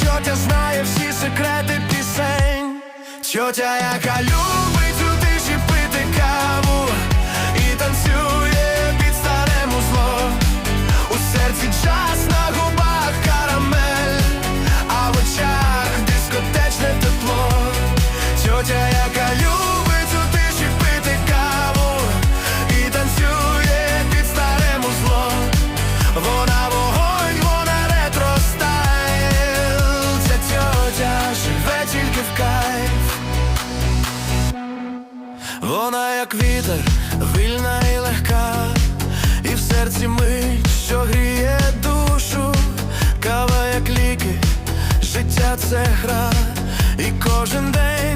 тьотя знає всі секрети пісень. Тьотя, яка любить Вона як вітер, вільна і легка, і в серці мить, що гріє душу, кава як ліки, життя це гра, і кожен день